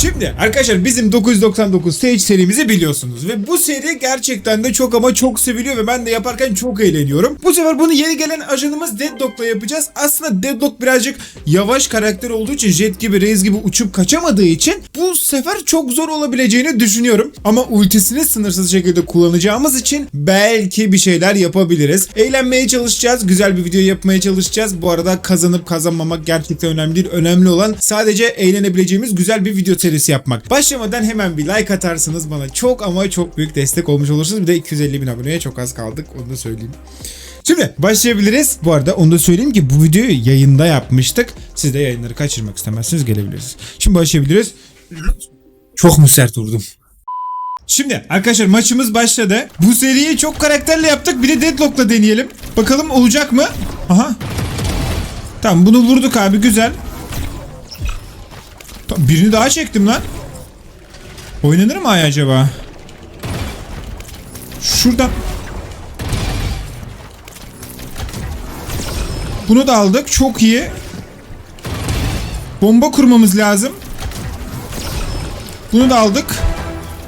Şimdi arkadaşlar bizim 999 Stage serimizi biliyorsunuz ve bu seri gerçekten de çok ama çok seviliyor ve ben de yaparken çok eğleniyorum. Bu sefer bunu yeni gelen ajanımız Deadlock'la yapacağız. Aslında Deadlock birazcık yavaş karakter olduğu için Jet gibi Reis gibi uçup kaçamadığı için bu sefer çok zor olabileceğini düşünüyorum. Ama ultisini sınırsız şekilde kullanacağımız için belki bir şeyler yapabiliriz. Eğlenmeye çalışacağız. Güzel bir video yapmaya çalışacağız. Bu arada kazanıp kazanmamak gerçekten önemli değil. Önemli olan sadece eğlenebileceğimiz güzel bir video serisi yapmak. Başlamadan hemen bir like atarsınız bana çok ama çok büyük destek olmuş olursunuz. Bir de 250 bin aboneye çok az kaldık. Onu da söyleyeyim. Şimdi başlayabiliriz. Bu arada onu da söyleyeyim ki bu videoyu yayında yapmıştık. Siz de yayınları kaçırmak istemezseniz gelebilirsiniz. Şimdi başlayabiliriz. Çok mu sert vurdum? Şimdi arkadaşlar maçımız başladı. Bu seriyi çok karakterle yaptık. Bir de Deadlock'la deneyelim. Bakalım olacak mı? Aha. Tamam bunu vurduk abi güzel. Birini daha çektim lan. Oynanır mı ay acaba? Şuradan. Bunu da aldık. Çok iyi. Bomba kurmamız lazım. Bunu da aldık.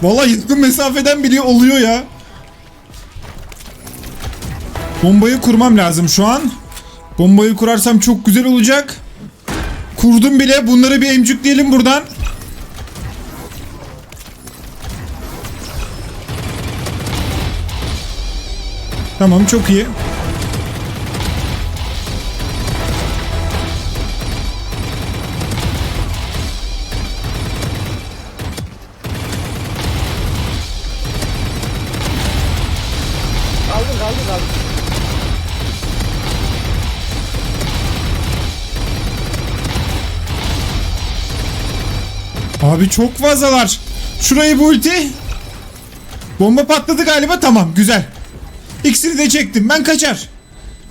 Vallahi yakın mesafeden bile oluyor ya. Bombayı kurmam lazım şu an. Bombayı kurarsam çok güzel olacak. Kurdum bile. Bunları bir emcükleyelim buradan. Tamam çok iyi. Abi çok fazlalar. Şurayı bu ulti. Bomba patladı galiba tamam güzel. İkisini de çektim ben kaçar.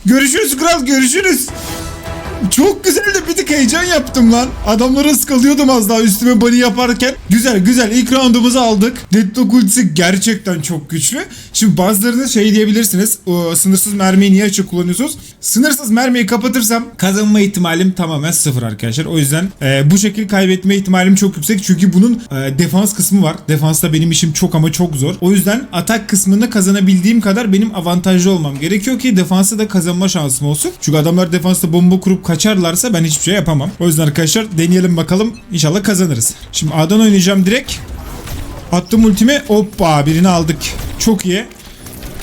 Görüşürüz kral görüşürüz. Çok güzeldi bir tık heyecan yaptım lan. Adamları ıskalıyordum az daha üstüme bunny yaparken. Güzel güzel ilk roundumuzu aldık. Deadlock ultisi gerçekten çok güçlü. Şimdi bazılarınız şey diyebilirsiniz. O, sınırsız mermiyi niye açık kullanıyorsunuz? Sınırsız mermiyi kapatırsam kazanma ihtimalim tamamen sıfır arkadaşlar. O yüzden e, bu şekil kaybetme ihtimalim çok yüksek. Çünkü bunun e, defans kısmı var. Defansta benim işim çok ama çok zor. O yüzden atak kısmını kazanabildiğim kadar benim avantajlı olmam gerekiyor ki defansta da kazanma şansım olsun. Çünkü adamlar defansta bomba kurup kaçarlarsa ben hiçbir şey yapamam. O yüzden arkadaşlar deneyelim bakalım. İnşallah kazanırız. Şimdi A'dan oynayacağım direkt. Attım ultimi. Hoppa birini aldık. Çok iyi.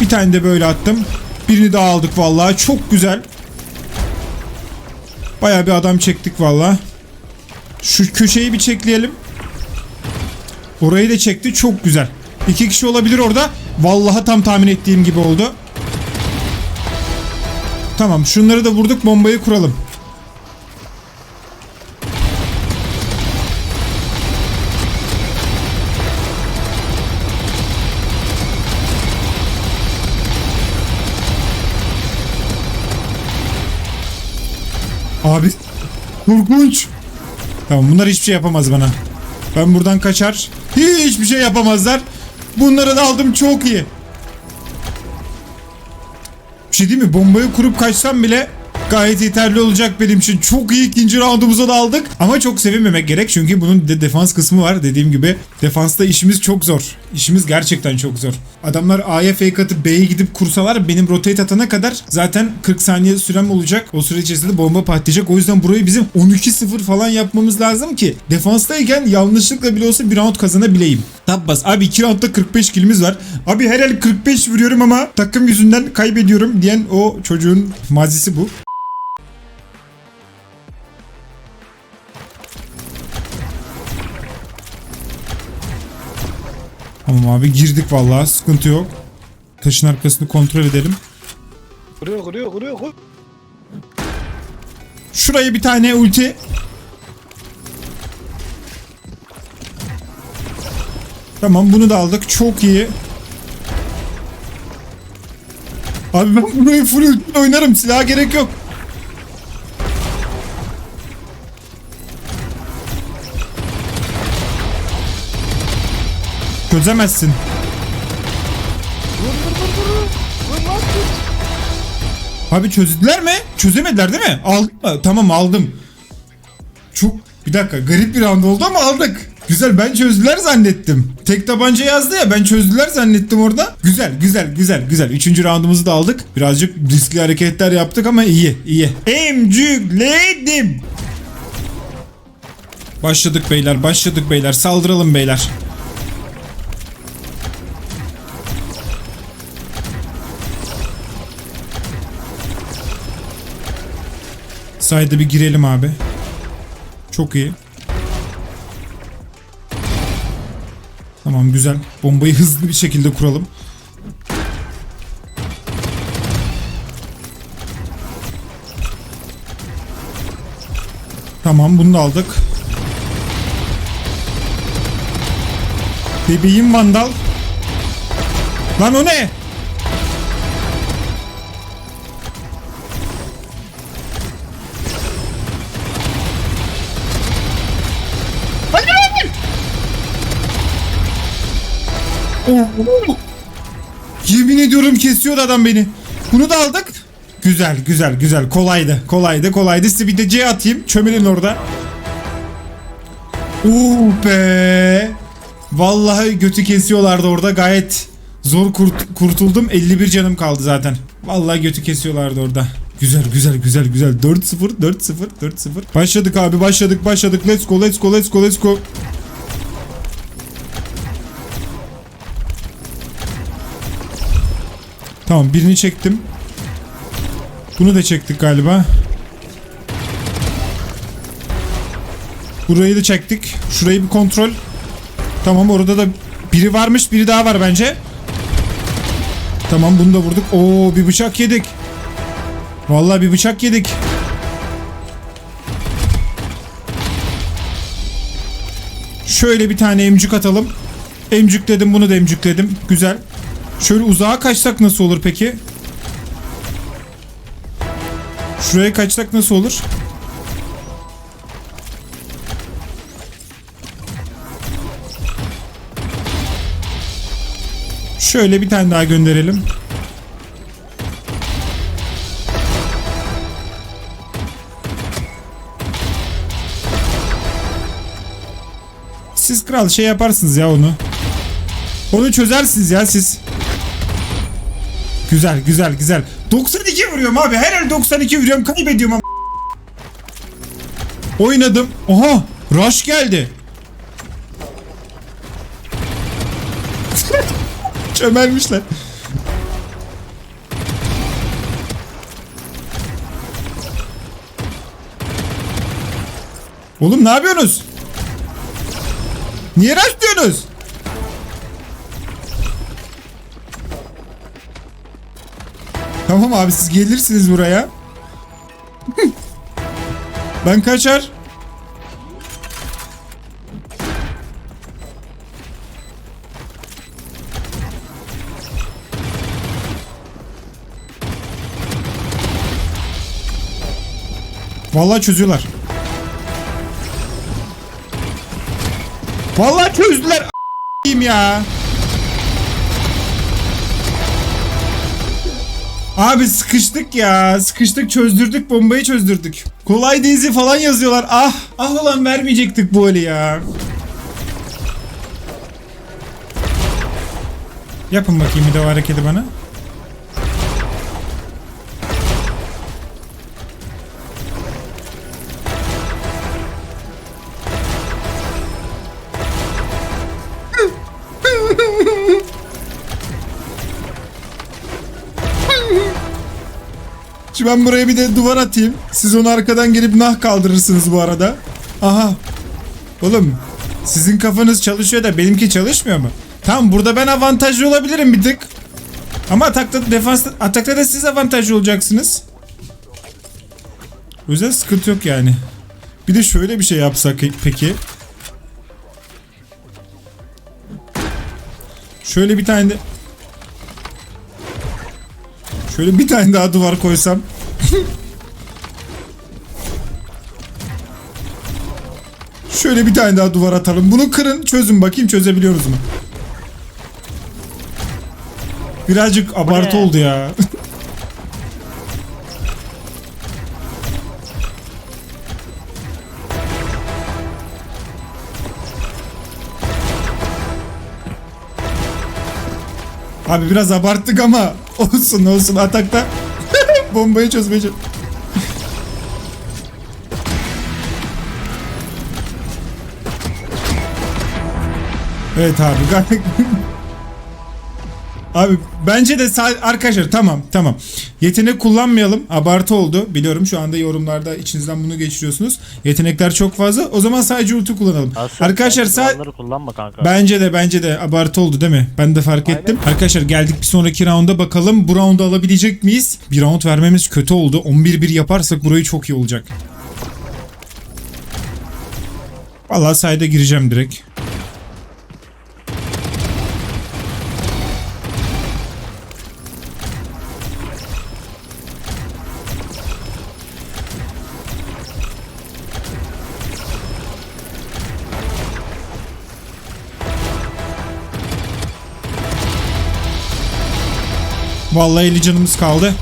Bir tane de böyle attım. Birini daha aldık vallahi. Çok güzel. Bayağı bir adam çektik vallahi. Şu köşeyi bir çekleyelim. Orayı da çekti. Çok güzel. İki kişi olabilir orada. Vallahi tam tahmin ettiğim gibi oldu. Tamam şunları da vurduk bombayı kuralım. Korkunç. Tamam bunlar hiçbir şey yapamaz bana. Ben buradan kaçar. Hiçbir şey yapamazlar. Bunları da aldım çok iyi. Bir şey değil mi? Bombayı kurup kaçsam bile gayet yeterli olacak benim için. Çok iyi ikinci roundumuza da aldık. Ama çok sevinmemek gerek çünkü bunun de defans kısmı var. Dediğim gibi defansta işimiz çok zor. İşimiz gerçekten çok zor. Adamlar A'ya fake atıp B'ye gidip kursalar benim rotate atana kadar zaten 40 saniye sürem olacak. O süre içerisinde bomba patlayacak. O yüzden burayı bizim 12-0 falan yapmamız lazım ki defanstayken yanlışlıkla bile olsa bir round kazanabileyim. Tab bas. Abi 2 roundda 45 kilimiz var. Abi her el 45 vuruyorum ama takım yüzünden kaybediyorum diyen o çocuğun mazisi bu. Tamam abi girdik vallahi sıkıntı yok. Taşın arkasını kontrol edelim. Kuruyor kuruyor kuruyor kuruyor. Şuraya bir tane ulti. Tamam bunu da aldık. Çok iyi. Abi ben burayı full ulti oynarım. Silaha gerek yok. Çözemezsin. Vur vur vur vur. Abi çözdüler mi? Çözemediler değil mi? Aldım? Tamam aldım. Çok bir dakika garip bir anda oldu ama aldık. Güzel ben çözdüler zannettim. Tek tabanca yazdı ya ben çözdüler zannettim orada. Güzel güzel güzel güzel. Üçüncü roundumuzu da aldık. Birazcık riskli hareketler yaptık ama iyi iyi. Emcükledim. Başladık beyler başladık beyler saldıralım beyler. Sayda bir girelim abi. Çok iyi. Tamam güzel. Bombayı hızlı bir şekilde kuralım. Tamam bunu da aldık. Bebeğim vandal. Lan o ne? Yemin ediyorum kesiyordu adam beni. Bunu da aldık. Güzel güzel güzel kolaydı kolaydı kolaydı size bir de C atayım çömelin orada. Uh be. Vallahi götü kesiyorlardı orada gayet zor kurt- kurtuldum 51 canım kaldı zaten. Vallahi götü kesiyorlardı orada. Güzel güzel güzel güzel 4-0 4-0 4-0 Başladık abi başladık başladık let's go let's go let's go let's go Tamam birini çektim. Bunu da çektik galiba. Burayı da çektik. Şurayı bir kontrol. Tamam orada da biri varmış biri daha var bence. Tamam bunu da vurduk. Oo bir bıçak yedik. Vallahi bir bıçak yedik. Şöyle bir tane emcük atalım. Emcükledim bunu da emcükledim. Güzel. Şöyle uzağa kaçsak nasıl olur peki? Şuraya kaçsak nasıl olur? Şöyle bir tane daha gönderelim. Siz kral şey yaparsınız ya onu. Onu çözersiniz ya siz. Güzel güzel güzel. 92 vuruyorum abi. Her el 92 vuruyorum. Kaybediyorum ama. Oynadım. Oha. Rush geldi. Çömelmişler. Oğlum ne yapıyorsunuz? Niye rush diyorsunuz? Tamam abi siz gelirsiniz buraya. ben kaçar. Vallahi çözüyorlar. Vallahi çözdüler. A**ayım ya. Abi sıkıştık ya. Sıkıştık çözdürdük bombayı çözdürdük. Kolay dizi falan yazıyorlar. Ah ah ulan vermeyecektik bu eli ya. Yapın bakayım bir de o hareketi bana. Ben buraya bir de duvar atayım. Siz onu arkadan gelip nah kaldırırsınız bu arada. Aha. Oğlum sizin kafanız çalışıyor da benimki çalışmıyor mu? Tamam burada ben avantajlı olabilirim bir tık. Ama atakta defans atakta da siz avantajlı olacaksınız. O yüzden sıkıntı yok yani. Bir de şöyle bir şey yapsak peki. Şöyle bir tane de Şöyle bir tane daha duvar koysam. Şöyle bir tane daha duvar atalım. Bunu kırın çözün bakayım çözebiliyoruz mu? Birazcık abartı oldu ya. Abi biraz abarttık ama olsun olsun atakta bombayı çözmeye çalış- Evet abi gayet- Abi bence de arkadaşlar tamam tamam. Yetenek kullanmayalım. Abartı oldu. Biliyorum şu anda yorumlarda içinizden bunu geçiriyorsunuz. Yetenekler çok fazla. O zaman sadece ulti kullanalım. Aslında arkadaşlar sen sa- kulağları kullanma kanka. Bence de bence de abartı oldu değil mi? Ben de fark Aynen. ettim. Arkadaşlar geldik bir sonraki rounda bakalım. Bu roundu alabilecek miyiz? Bir round vermemiz kötü oldu. 11-1 yaparsak burayı çok iyi olacak. Vallahi sayda gireceğim direkt. Vallahi 50 canımız kaldı.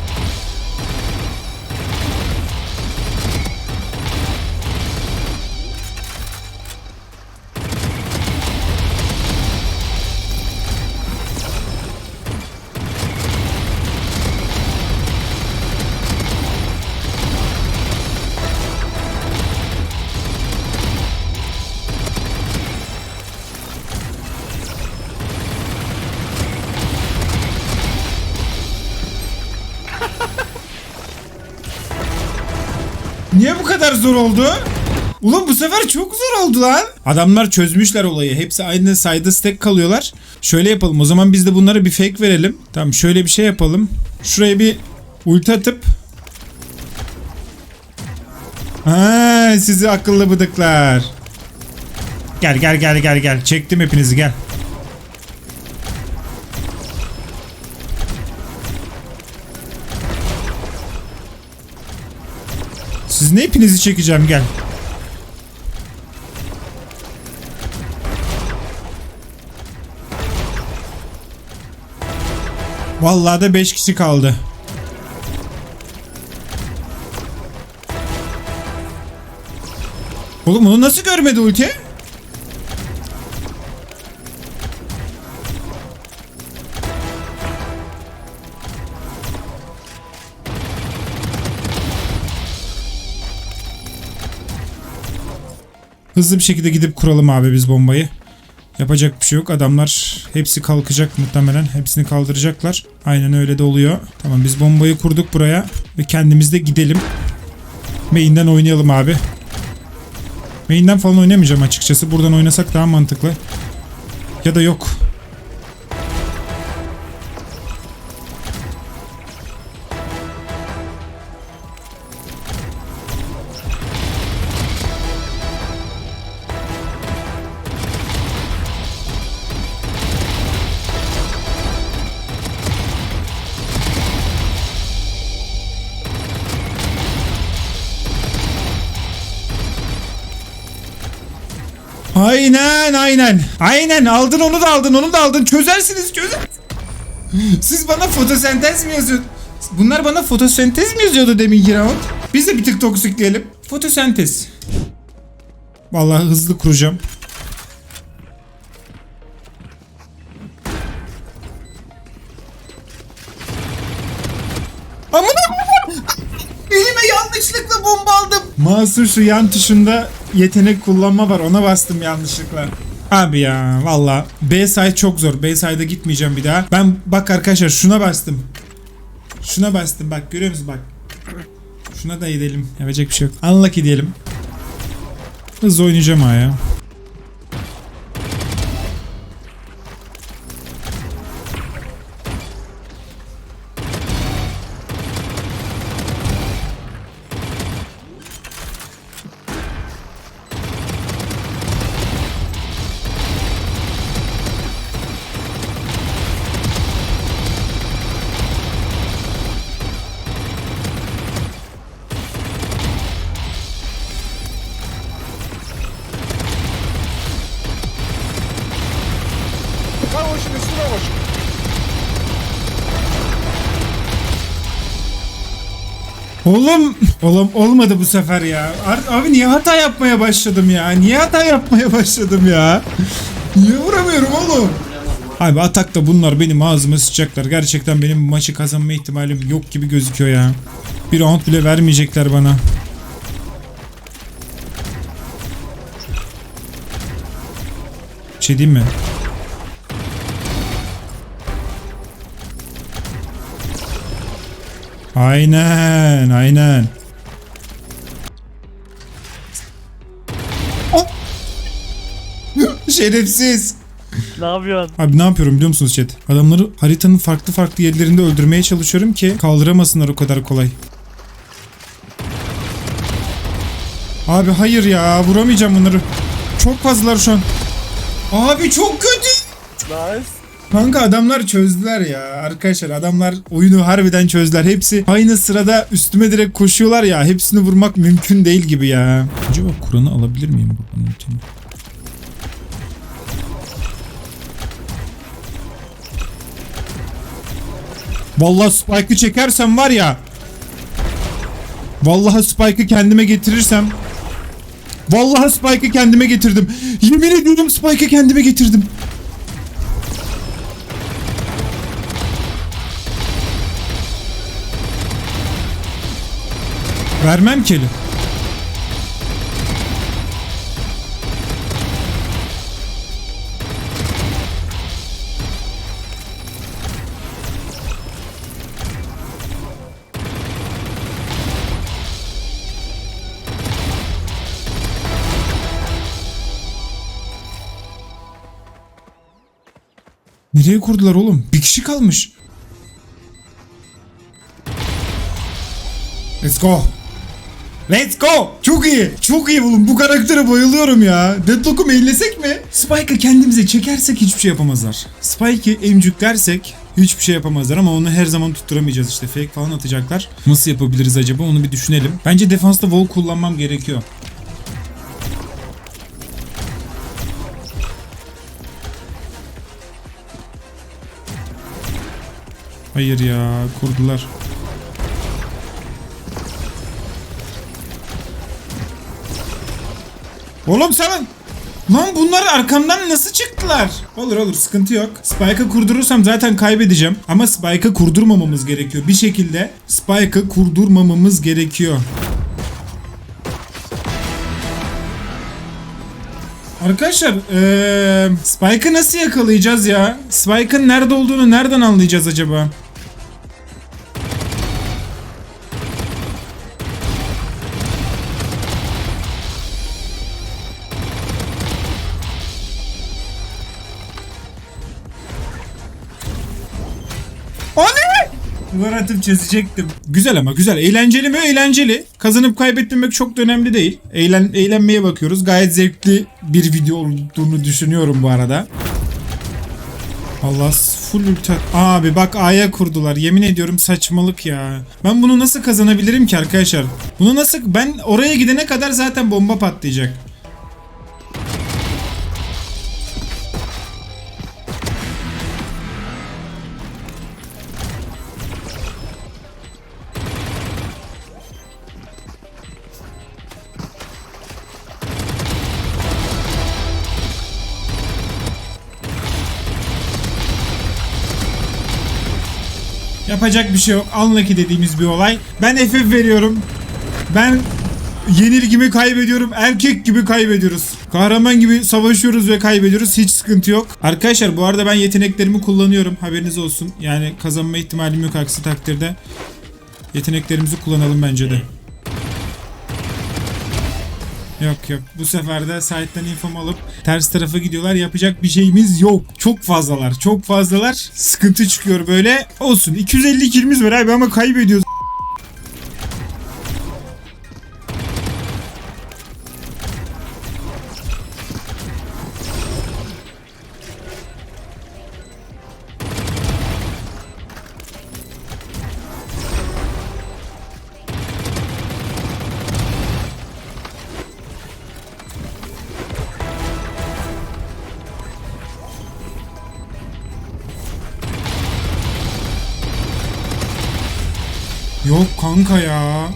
Niye bu kadar zor oldu? Ulan bu sefer çok zor oldu lan. Adamlar çözmüşler olayı. Hepsi aynı sayda stack kalıyorlar. Şöyle yapalım. O zaman biz de bunlara bir fake verelim. Tamam şöyle bir şey yapalım. Şuraya bir ulti atıp Ha, sizi akıllı bıdıklar. Gel gel gel gel gel. Çektim hepinizi gel. Ne hepinizi çekeceğim gel. Vallahi de 5 kişi kaldı. Oğlum onu nasıl görmedi ulti? Hızlı bir şekilde gidip kuralım abi biz bombayı. Yapacak bir şey yok. Adamlar hepsi kalkacak muhtemelen. Hepsini kaldıracaklar. Aynen öyle de oluyor. Tamam biz bombayı kurduk buraya. Ve kendimiz de gidelim. Main'den oynayalım abi. Main'den falan oynamayacağım açıkçası. Buradan oynasak daha mantıklı. Ya da yok. Aynen aynen. Aynen aldın onu da aldın onu da aldın. Çözersiniz çözer. Siz bana fotosentez mi yazıyorsunuz? Bunlar bana fotosentez mi yazıyordu demin round? Biz de bir tık toksikleyelim. Fotosentez. Vallahi hızlı kuracağım. Amına. Elime yanlışlıkla bomba aldım. Masum şu yan tuşunda yetenek kullanma var. Ona bastım yanlışlıkla. Abi ya valla B side çok zor. B side'a gitmeyeceğim bir daha. Ben bak arkadaşlar şuna bastım. Şuna bastım bak görüyor musun bak. Şuna da gidelim. Yapacak bir şey yok. Unlucky diyelim. Hızlı oynayacağım ha ya. Oğlum, oğlum olmadı bu sefer ya. Abi niye hata yapmaya başladım ya? Niye hata yapmaya başladım ya? Niye vuramıyorum oğlum? Abi atakta bunlar benim ağzıma sıçacaklar. Gerçekten benim maçı kazanma ihtimalim yok gibi gözüküyor ya. Bir round bile vermeyecekler bana. Bir şey diyeyim mi? Aynen, aynen. Oh! Şerefsiz. Ne yapıyorsun? Abi ne yapıyorum biliyor musunuz chat? Adamları haritanın farklı farklı yerlerinde öldürmeye çalışıyorum ki kaldıramasınlar o kadar kolay. Abi hayır ya vuramayacağım bunları. Çok fazlalar şu an. Abi çok kötü. Nice. Kanka adamlar çözdüler ya. Arkadaşlar adamlar oyunu harbiden çözdüler. Hepsi aynı sırada üstüme direkt koşuyorlar ya. Hepsini vurmak mümkün değil gibi ya. Acaba Kur'an'ı alabilir miyim buradan ultimi? Vallahi Spike'ı çekersem var ya. Vallahi Spike'ı kendime getirirsem. Vallahi Spike'ı kendime getirdim. Yemin ediyorum Spike'ı kendime getirdim. Vermem ki eli. Nereye kurdular oğlum? Bir kişi kalmış. Let's go. Let's go. Çok iyi. Çok iyi oğlum. Bu karaktere bayılıyorum ya. Deadlock'u mainlesek mi? Spike'ı kendimize çekersek hiçbir şey yapamazlar. Spike'ı emcüklersek hiçbir şey yapamazlar ama onu her zaman tutturamayacağız işte. Fake falan atacaklar. Nasıl yapabiliriz acaba onu bir düşünelim. Bence defansta wall kullanmam gerekiyor. Hayır ya kurdular. Oğlum sen Lan bunlar arkamdan nasıl çıktılar? Olur olur sıkıntı yok. Spike'ı kurdurursam zaten kaybedeceğim. Ama Spike'ı kurdurmamamız gerekiyor. Bir şekilde Spike'ı kurdurmamamız gerekiyor. Arkadaşlar eee Spike'ı nasıl yakalayacağız ya? Spike'ın nerede olduğunu nereden anlayacağız acaba? Duvar atıp çözecektim. Güzel ama güzel. Eğlenceli mi? Eğlenceli. Kazanıp kaybetmemek çok da önemli değil. Eğlen, eğlenmeye bakıyoruz. Gayet zevkli bir video olduğunu düşünüyorum bu arada. Allah full ulti Abi bak A'ya kurdular. Yemin ediyorum saçmalık ya. Ben bunu nasıl kazanabilirim ki arkadaşlar? Bunu nasıl... Ben oraya gidene kadar zaten bomba patlayacak. Yapacak bir şey yok. Unlucky dediğimiz bir olay. Ben FF veriyorum. Ben yenilgimi kaybediyorum. Erkek gibi kaybediyoruz. Kahraman gibi savaşıyoruz ve kaybediyoruz. Hiç sıkıntı yok. Arkadaşlar bu arada ben yeteneklerimi kullanıyorum. Haberiniz olsun. Yani kazanma ihtimalim yok aksi takdirde. Yeteneklerimizi kullanalım bence de. Yok yok. Bu sefer de site'den infom alıp ters tarafa gidiyorlar. Yapacak bir şeyimiz yok. Çok fazlalar. Çok fazlalar. Sıkıntı çıkıyor böyle. Olsun. 250 kilimiz var abi ama kaybediyoruz. Kanka ya.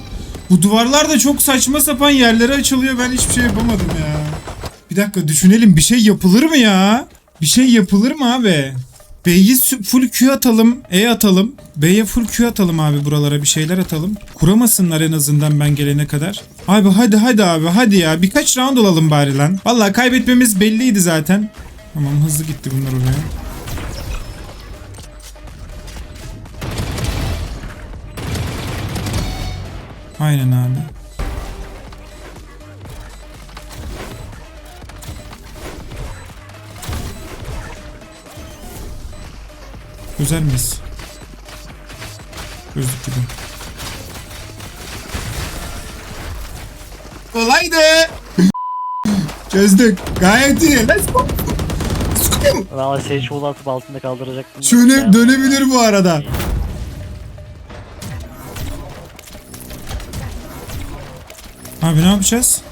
Bu duvarlar da çok saçma sapan yerlere açılıyor. Ben hiçbir şey yapamadım ya. Bir dakika düşünelim. Bir şey yapılır mı ya? Bir şey yapılır mı abi? B'yi full Q atalım, E atalım. B'ye full Q atalım abi buralara bir şeyler atalım. Kuramasınlar en azından ben gelene kadar. Abi hadi hadi abi hadi ya birkaç round olalım bari lan. Vallahi kaybetmemiz belliydi zaten. Tamam hızlı gitti bunlar oraya. Aynen abi. Güzel miyiz? Gözlük gibi. Kolaydı. Çözdük. Gayet iyi. Let's go. Go. Valla wall atıp altında kaldıracaktım. Şöyle dönebilir bu arada. Abi ne yapacağız?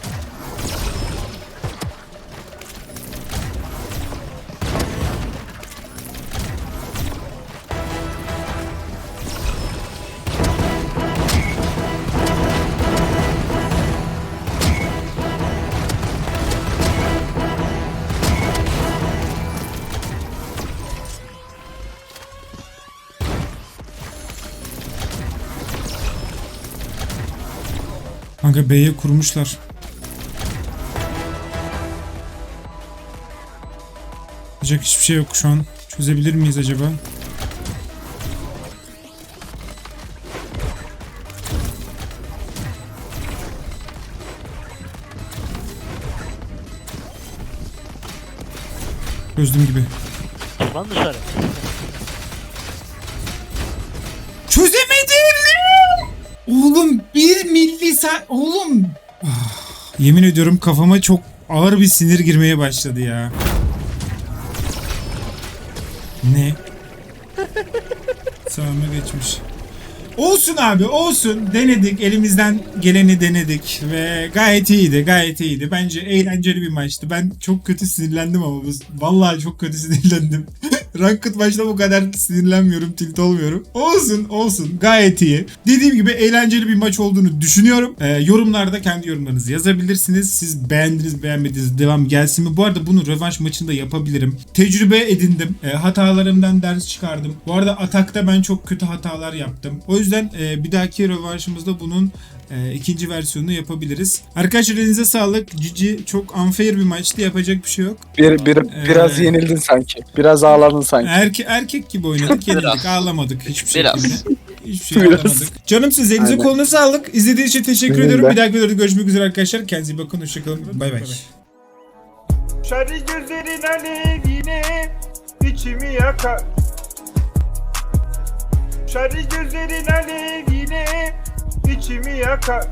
Kanka B'ye kurmuşlar. Yapacak hiçbir şey yok şu an. Çözebilir miyiz acaba? Çözdüm gibi. Lan dışarı. Çözemedim. Oğlum bir millisaniye. Oğlum. Ah, yemin ediyorum kafama çok ağır bir sinir girmeye başladı ya. Ne? Sağıma geçmiş. Olsun abi olsun denedik elimizden geleni denedik ve gayet iyiydi gayet iyiydi bence eğlenceli bir maçtı ben çok kötü sinirlendim ama vallahi çok kötü sinirlendim Ranked maçta bu kadar sinirlenmiyorum tilt olmuyorum. Olsun olsun. Gayet iyi. Dediğim gibi eğlenceli bir maç olduğunu düşünüyorum. Ee, yorumlarda kendi yorumlarınızı yazabilirsiniz. Siz beğendiniz beğenmediniz devam gelsin mi? Bu arada bunu rövanş maçında yapabilirim. Tecrübe edindim. Ee, hatalarımdan ders çıkardım. Bu arada atakta ben çok kötü hatalar yaptım. O yüzden e, bir dahaki rövanşımızda bunun e, ikinci versiyonunu yapabiliriz. Arkadaşlar elinize sağlık. Cici çok unfair bir maçtı. Yapacak bir şey yok. Bir, bir, biraz Ee, yenildin sanki. Biraz ağladın sanki. Erke, erkek gibi oynadık. Yenildik. Ağlamadık hiçbir Biraz. şekilde. Hiçbir şey Biraz. ağlamadık. Canım siz elinize Aynen. kolunuza sağlık. İzlediğiniz için teşekkür Benim ediyorum. de. Bir dahaki videoda görüşmek üzere arkadaşlar. Kendinize iyi bakın. Hoşçakalın. Bay bay. Şarı gözlerin alevine içimi yakar Şarı gözlerin alevine içimi yakar